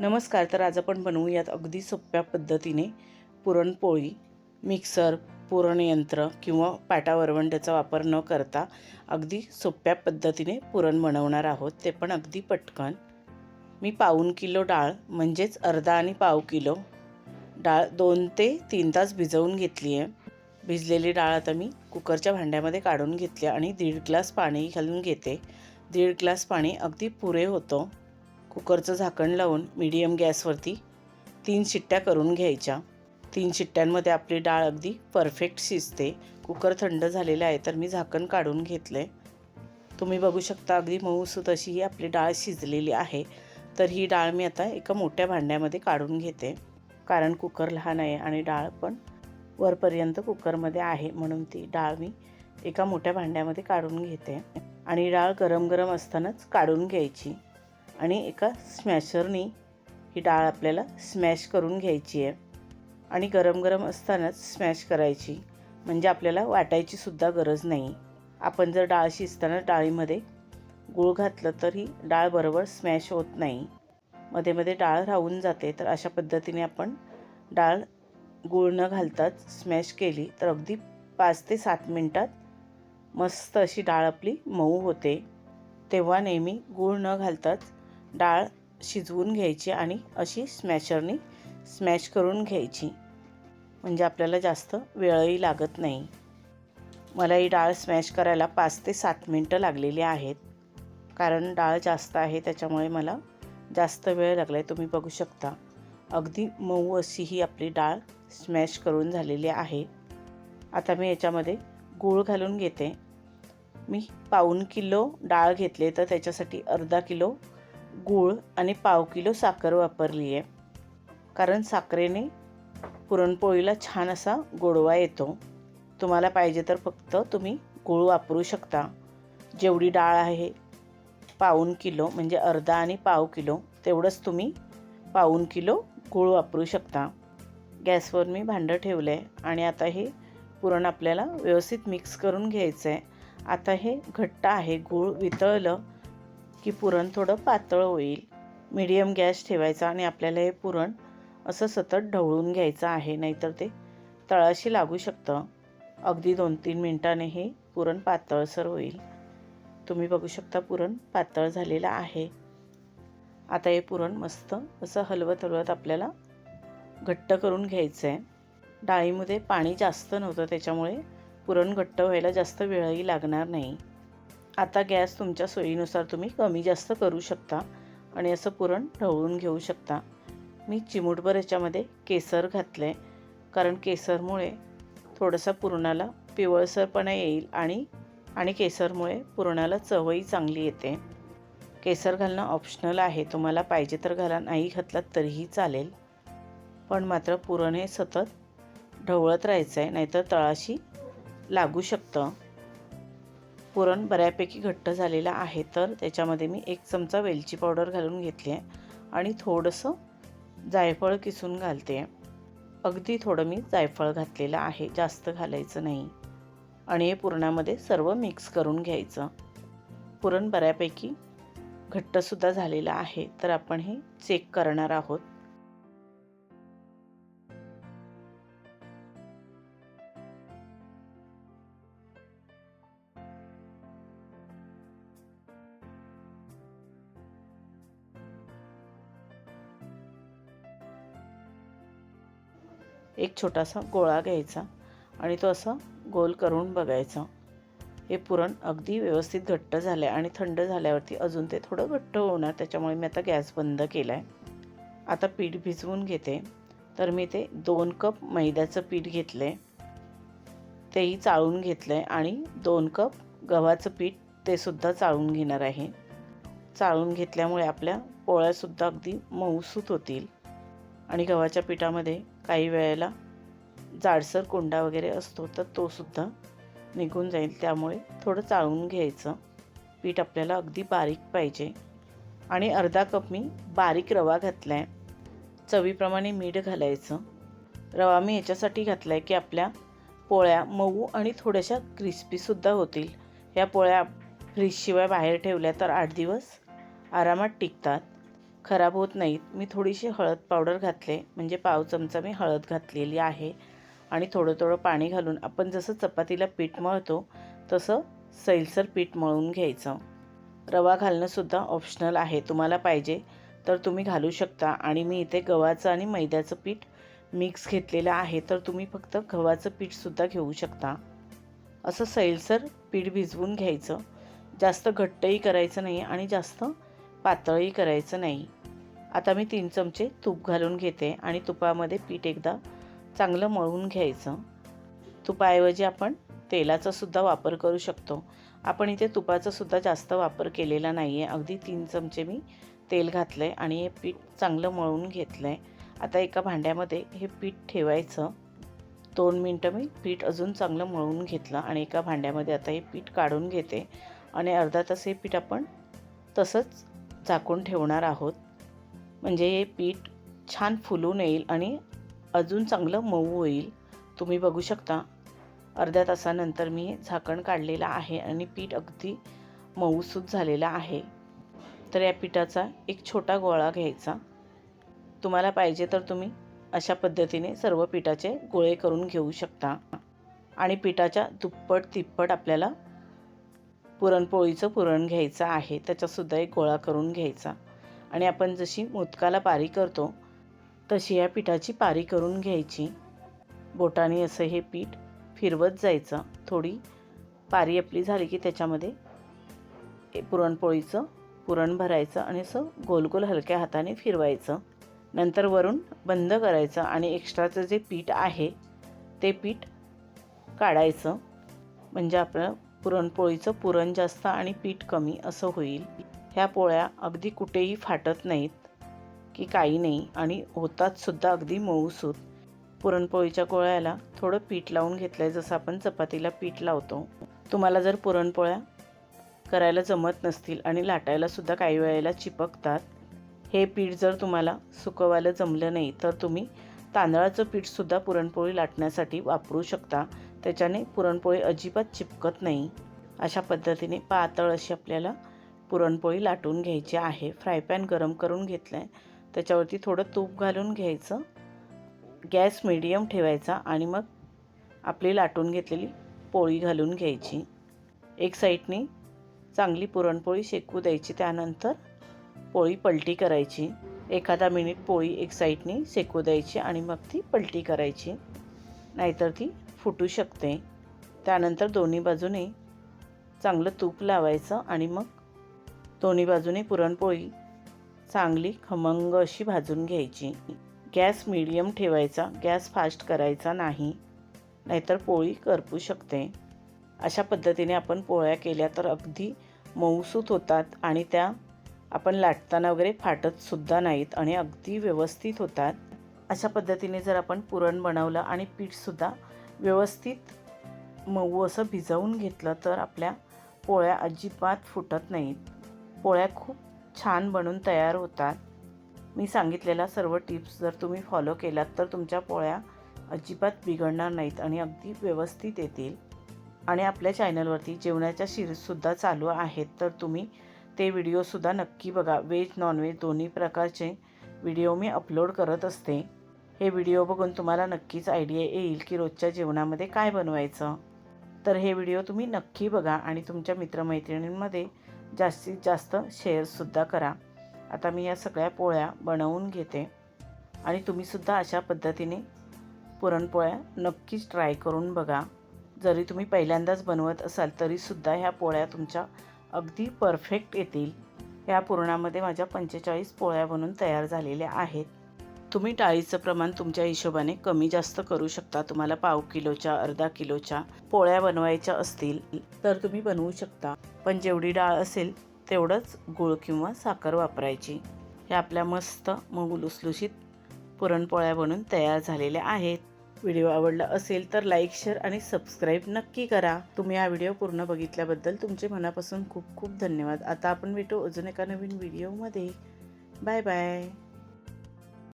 नमस्कार तर आज आपण बनवूयात अगदी सोप्या पद्धतीने पुरणपोळी. मिक्सर पुरणयंत्र किंवा पाटा वरवंट्याचा वापर न करता अगदी सोप्या पद्धतीने पुरण बनवणार आहोत. ते पण अगदी पटकन. मी पाऊन किलो डाळ म्हणजेच अर्धा आणि पाव किलो डाळ दोन ते तीन तास भिजवून घेतली आहे. भिजलेली डाळ आता मी कुकरच्या भांड्यामध्ये काढून घेतली आणि दीड ग्लास पाणी घालून घेते. दीड ग्लास पाणी अगदी पुरे होतं. कुकरचं झाकण लावून मीडियम गॅसवरती तीन शिट्ट्या करून घ्यायच्या. तीन शिट्ट्यांमध्ये आपली डाळ अगदी परफेक्ट शिजते. कुकर थंड झालेला आहे तर मी झाकण काढून घेतले तुम्ही बघू शकता अगदी मऊसूत अशी ही आपली डाळ शिजलेली आहे. तर ही डाळ मी आता एका मोठ्या भांड्यामध्ये काढून घेते. कारण कुकर लहान आहे आणि डाळ पण वरपर्यंत कुकरमध्ये आहे म्हणून ती डाळ मी एका मोठ्या भांड्यामध्ये काढून घेते. आणि डाळ गरम गरम असतानाच काढून घ्यायची. आणि एका स्मॅशरनी ही डाळ आपल्याला स्मॅश करून घ्यायची आहे. आणि गरम गरम असतानाच स्मॅश करायची. म्हणजे आपल्याला वाटायची सुद्धा गरज नाही. आपण जर डाळ शिजताना डाळीमध्ये गूळ घातलं तर ही डाळ बरोबर स्मॅश होत नाही. मध्ये मध्ये डाळ राहून जाते. तर अशा पद्धतीने आपण डाळ गूळ न घालताच स्मॅश केली तर अगदी पाच ते सात मिनटात मस्त अशी डाळ आपली मऊ होते. तेव्हा नेहमी गूळ न घालताच डाळ शिजवून घ्यायची आणि अशी स्मॅशरनी स्मॅश करून घ्यायची. म्हणजे आपल्याला जास्त वेळही लागत नाही. मला ही डाळ स्मॅश करायला पाच ते सात मिनटं लागलेली आहेत. कारण डाळ जास्त आहे त्याच्यामुळे मला जास्त वेळ लागला आहे तुम्ही बघू शकता. अगदी मऊ अशी ही आपली डाळ स्मॅश करून झालेली आहे. आता मी याच्यामध्ये गूळ घालून घेते. मी पाऊन किलो डाळ घेतले तर त्याच्यासाठी अर्धा किलो गूळ आणि पाव किलो साखर वापरली आहे कारण साखरेने पुरणपोळीला छान असा गोडवा येतो. तुम्हाला पाहिजे तर फक्त तुम्ही गूळ वापरू शकता. जेवढी डाळ आहे पाऊन किलो म्हणजे अर्धा आणि पाव किलो तेवढंच तुम्ही पाऊन किलो गूळ वापरू शकता. गॅसवर मी भांडं ठेवलं आहे आणि आता हे पुरण आपल्याला व्यवस्थित मिक्स करून घ्यायचं आहे आता हे घट्ट आहे गूळ वितळलं की पुरण थोडं पातळ होईल. मीडियम गॅस ठेवायचा आणि आपल्याला हे पुरण असं सतत ढवळून घ्यायचं आहे नाहीतर ते तळाशी लागू शकतं. अगदी दोन तीन मिनटाने हे पुरण पातळसर होईल. तुम्ही बघू शकता पुरण पातळ झालेलं आहे. आता हे पुरण मस्त असं हलवत हलवत आपल्याला घट्ट करून घ्यायचं आहे डाळीमध्ये पाणी जास्त नव्हतं त्याच्यामुळे पुरण घट्ट व्हायला जास्त वेळही लागणार नाही. आता गॅस तुमच्या सोयीनुसार तुम्ही कमी जास्त करू शकता आणि असं पुरण ढवळून घेऊ शकता. मी चिमूटभर याच्यामध्ये केसर घातलं आहे कारण केसरमुळे थोडंसं पुरणाला पिवळसरपणा येईल आणि आणि केसरमुळे पुरणाला चवही चांगली येते. केसर घालणं ऑप्शनल आहे. तुम्हाला पाहिजे तर घाला. नाही घातलात तरीही चालेल. पण मात्र पुरण हे सतत ढवळत राहायचं आहे नाहीतर तळाशी लागू शकतं. पुरण बऱ्यापैकी घट्ट झालेलं आहे तर त्याच्यामध्ये मी एक चमचा वेलची पावडर घालून घेतली आहे आणि थोडंसं जायफळ किसून घालते आहे. अगदी थोडं मी जायफळ घातलेलं आहे जास्त घालायचं नाही. आणि हे पुरणामध्ये सर्व मिक्स करून घ्यायचं. पुरण बऱ्यापैकी घट्टसुद्धा झालेलं आहे तर आपण हे चेक करणार आहोत. एक छोटासा गोळा घ्यायचा आणि तो असा गोल करून बघायचा. हे पुरण अगदी व्यवस्थित घट्ट झालं आहे आणि थंड झाल्यावरती अजून ते थोडं घट्ट होणार त्याच्यामुळे मी आता गॅस बंद केला आहे आता पीठ भिजवून घेते. तर मी ते दोन कप मैद्याचं पीठ घेतलं आहे तेही चाळून घेतलं आहे आणि दोन कप गव्हाचं पीठ ते सुद्धा चाळून घेणार आहे. चाळून घेतल्यामुळे आपल्या पोळ्यासुद्धा अगदी मऊसूत होतील. आणि गव्हाच्या पिठामध्ये काही वेळेला जाडसर कोंडा वगैरे असतो तर तोसुद्धा निघून जाईल. त्यामुळे थोडं चाळून घ्यायचं. पीठ आपल्याला अगदी बारीक पाहिजे. आणि अर्धा कप मी बारीक रवा घातला आहे चवीप्रमाणे मीठ घालायचं. रवा मी याच्यासाठी घातला आहे की आपल्या पोळ्या मऊ आणि थोड्याशा क्रिस्पीसुद्धा होतील. ह्या पोळ्या फ्रीजशिवाय बाहेर ठेवल्या तर आठ दिवस आरामात टिकतात. खराब होत नाहीत. मी थोडीशी हळद पावडर घातले. म्हणजे पाव चमचा मी हळद घातलेली आहे. आणि थोडं थोडं पाणी घालून आपण जसं चपातीला पीठ मळतो तसं सैलसर पीठ मळून घ्यायचं. रवा घालणंसुद्धा ऑप्शनल आहे. तुम्हाला पाहिजे तर तुम्ही घालू शकता. आणि मी इथे गव्हाचं आणि मैद्याचं पीठ मिक्स घेतलेलं आहे. तर तुम्ही फक्त गव्हाचं पीठसुद्धा घेऊ शकता. असं सैलसर पीठ भिजवून घ्यायचं. जास्त घट्टही करायचं नाही आणि जास्त पातळही करायचं नाही. आता मी तीन चमचे तूप घालून घेते आणि तुपामध्ये पीठ एकदा चांगलं मळून घ्यायचं. तुपाऐवजी आपण तेलाचासुद्धा वापर करू शकतो. आपण इथे तुपाचासुद्धा जास्त वापर केलेला नाही आहे अगदी तीन चमचे मी तेल घातलं आहे आणि हे पीठ चांगलं मळून घेतलं आहे आता एका भांड्यामध्ये हे पीठ ठेवायचं. दोन मिनटं मी पीठ अजून चांगलं मळून घेतलं आणि एका भांड्यामध्ये आता हे पीठ काढून घेते. आणि अर्धा तास हे पीठ आपण तसंच झाकून ठेवणार आहोत. म्हणजे हे पीठ छान फुलून येईल आणि अजून चांगलं मऊ होईल. तुम्ही बघू शकता. अर्ध्या तासानंतर मी झाकण काढलेलं आहे आणि पीठ अगदी मऊसूत झालेलं आहे. तर या पिठाचा एक छोटा गोळा घ्यायचा. तुम्हाला पाहिजे तर तुम्ही अशा पद्धतीने सर्व पिठाचे गोळे करून घेऊ शकता. आणि पिठाच्या दुप्पट तिप्पट आपल्याला पुरणपोळीचं पुरण घ्यायचं आहे त्याचासुद्धा एक गोळा करून घ्यायचा. आणि आपण जशी मोदकाला पारी करतो तशी या पिठाची पारी करून घ्यायची. बोटाने असं हे पीठ फिरवत जायचं. थोडी पारी आपली झाली की त्याच्यामध्ये पुरणपोळीचं पुरण भरायचं आणि असं गोल गोल हलक्या हाताने फिरवायचं. नंतर वरून बंद करायचं आणि एक्स्ट्राचं जे पीठ आहे ते पीठ काढायचं. म्हणजे आपलं पुरणपोळीचं पुरण जास्त आणि पीठ कमी असं होईल. ह्या पोळ्या अगदी कुठेही फाटत नाहीत की काही नाही आणि होतात सुद्धा अगदी मऊसूत पुरणपोळीच्या गोळ्याला थोडं पीठ लावून घेतलं आहे जसं आपण चपातीला पीठ लावतो. तुम्हाला जर पुरणपोळ्या करायला जमत नसतील आणि लाटायलासुद्धा काही वेळेला चिपकतात हे पीठ जर तुम्हाला सुकवायला जमलं नाही तर तुम्ही तांदळाचं पीठसुद्धा पुरणपोळी लाटण्यासाठी वापरू शकता. त्याच्याने पुरणपोळी अजिबात चिपकत नाही. अशा पद्धतीने पातळ अशी आपल्याला पुरणपोळी लाटून घ्यायची आहे. फ्राय पॅन गरम करून घेतलं आहे त्याच्यावरती थोडं तूप घालून घ्यायचं. गॅस मिडियम ठेवायचा आणि मग आपली लाटून घेतलेली पोळी घालून घ्यायची. एक साईडनी चांगली पुरणपोळी शेकू द्यायची. त्यानंतर पोळी पलटी करायची. एखादा मिनिट पोळी एक साईडनी शेकू द्यायची आणि मग ती पलटी करायची. नाहीतर ती फुटू शकते. त्यानंतर दोन्ही बाजूने चांगलं तूप लावायचं आणि मग दोन्ही बाजूने पुरणपोळी चांगली खमंग अशी भाजून घ्यायची. गॅस मिडियम ठेवायचा गॅस फास्ट करायचा नाही नाहीतर पोळी करपू शकते. अशा पद्धतीने आपण पोळ्या केल्या तर अगदी मऊसूत होतात आणि त्या आपण लाटताना वगैरे फाटतसुद्धा नाहीत आणि अगदी व्यवस्थित होतात. अशा पद्धतीने जर आपण पुरण बनवलं आणि पीठसुद्धा व्यवस्थित मऊ असं भिजवून घेतलं तर आपल्या पोळ्या अजिबात फुटत नाहीत. पोळ्या खूप छान बनून तयार होतात. मी सांगितलेल्या सर्व टिप्स जर तुम्ही फॉलो केलात तर तुमच्या पोळ्या अजिबात बिघडणार नाहीत आणि अगदी व्यवस्थित येतील. आणि आपल्या चॅनलवरती जेवणाच्या सिरीजसुद्धा चालू आहेत तर तुम्ही ते व्हिडिओसुद्धा नक्की बघा. व्हेज नॉनव्हेज दोन्ही प्रकारचे व्हिडिओ मी अपलोड करत असते. हे व्हिडिओ बघून तुम्हाला नक्कीच आयडिया येईल की रोजच्या जेवणामध्ये काय बनवायचं. तर हे व्हिडिओ तुम्ही नक्की बघा आणि तुमच्या मित्रमैत्रिणींमध्ये जास्तीत जास्त शेअरसुद्धा करा. आता मी या सगळ्या पोळ्या बनवून घेते आणि तुम्हीसुद्धा अशा पद्धतीने पुरणपोळ्या नक्कीच ट्राय करून बघा. जरी तुम्ही पहिल्यांदाच बनवत असाल तरीसुद्धा ह्या पोळ्या तुमच्या अगदी परफेक्ट येतील. ह्या पुरणामध्ये माझ्या पंचेचाळीस पोळ्या बनून तयार झालेल्या आहेत. तुम्ही डाळीचं प्रमाण तुमच्या हिशोबाने कमी जास्त करू शकता. तुम्हाला पाव किलोच्या अर्धा किलोच्या पोळ्या बनवायच्या असतील तर तुम्ही बनवू शकता. पण जेवढी डाळ असेल तेवढंच गूळ किंवा साखर वापरायची. ह्या आपल्या मस्त मग लुसलुशीत पुरणपोळ्या बनून तयार झालेल्या आहेत. व्हिडिओ आवडला असेल तर लाईक शेअर आणि सबस्क्राईब नक्की करा. तुम्ही हा व्हिडिओ पूर्ण बघितल्याबद्दल तुमचे मनापासून खूप खूप धन्यवाद. आता आपण भेटू अजून एका नवीन व्हिडिओमध्ये. Bye bye.